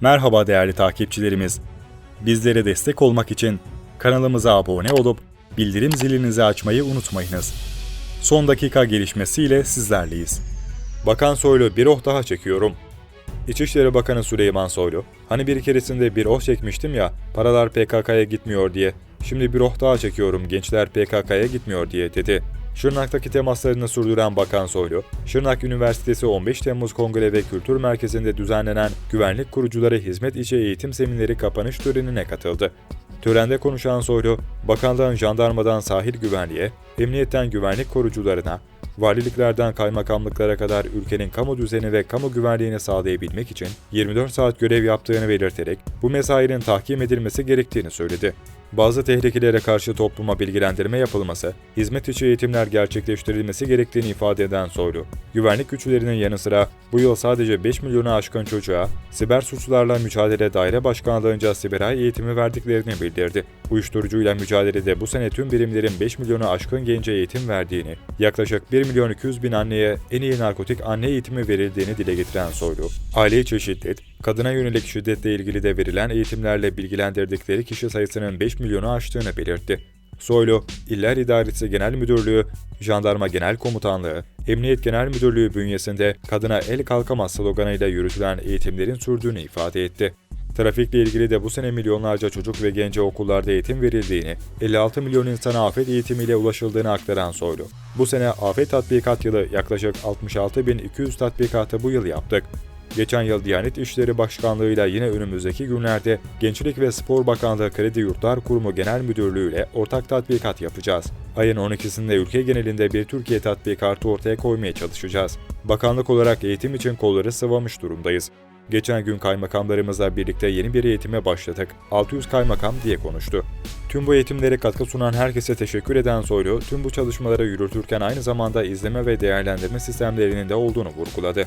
Merhaba değerli takipçilerimiz. Bizlere destek olmak için kanalımıza abone olup bildirim zilinizi açmayı unutmayınız. Son dakika gelişmesiyle sizlerleyiz. Bakan Soylu bir oh daha çekiyorum. İçişleri Bakanı Süleyman Soylu, hani bir keresinde bir oh çekmiştim ya, paralar PKK'ya gitmiyor diye. Şimdi bir oh daha çekiyorum, gençler PKK'ya gitmiyor diye dedi. Şırnak'taki temaslarını sürdüren Bakan Soylu, Şırnak Üniversitesi 15 Temmuz Kongre ve Kültür Merkezi'nde düzenlenen Güvenlik Kurucuları Hizmet İçi Eğitim Semineri kapanış törenine katıldı. Törende konuşan Soylu, bakanlığın jandarmadan sahil güvenliğe, emniyetten güvenlik korucularına, valiliklerden kaymakamlıklara kadar ülkenin kamu düzeni ve kamu güvenliğini sağlayabilmek için 24 saat görev yaptığını belirterek bu mesainin tahkim edilmesi gerektiğini söyledi. Bazı tehlikelere karşı topluma bilgilendirme yapılması, hizmet içi eğitimler gerçekleştirilmesi gerektiğini ifade eden Soylu, güvenlik güçlerinin yanı sıra bu yıl sadece 5 milyonu aşkın çocuğa siber suçlarla mücadele daire başkanlığınca siberay eğitimi verdiklerini bildirdi. Uyuşturucuyla mücadelede bu sene tüm birimlerin 5 milyonu aşkın gence eğitim verdiğini, yaklaşık 1 milyon 200 bin anneye en iyi narkotik anne eğitimi verildiğini dile getiren Soylu, aile içi kadına yönelik şiddetle ilgili de verilen eğitimlerle bilgilendirdikleri kişi sayısının 5 milyonu aştığını belirtti. Soylu, İller İdaresi Genel Müdürlüğü, Jandarma Genel Komutanlığı, Emniyet Genel Müdürlüğü bünyesinde kadına el kalkamaz sloganıyla yürütülen eğitimlerin sürdüğünü ifade etti. Trafikle ilgili de bu sene milyonlarca çocuk ve gence okullarda eğitim verildiğini, 56 milyon insana afet eğitimiyle ulaşıldığını aktaran Soylu. Bu sene afet tatbikat yılı yaklaşık 66.200 tatbikatı bu yıl yaptık. Geçen yıl Diyanet İşleri Başkanlığı'yla yine önümüzdeki günlerde Gençlik ve Spor Bakanlığı Kredi Yurtlar Kurumu Genel Müdürlüğü ile ortak tatbikat yapacağız. Ayın 12'sinde ülke genelinde bir Türkiye tatbikatı ortaya koymaya çalışacağız. Bakanlık olarak eğitim için kolları sıvamış durumdayız. Geçen gün kaymakamlarımızla birlikte yeni bir eğitime başladık. 600 kaymakam diye konuştu. Tüm bu eğitimlere katkı sunan herkese teşekkür eden Soylu, tüm bu çalışmaları yürütürken aynı zamanda izleme ve değerlendirme sistemlerinin de olduğunu vurguladı.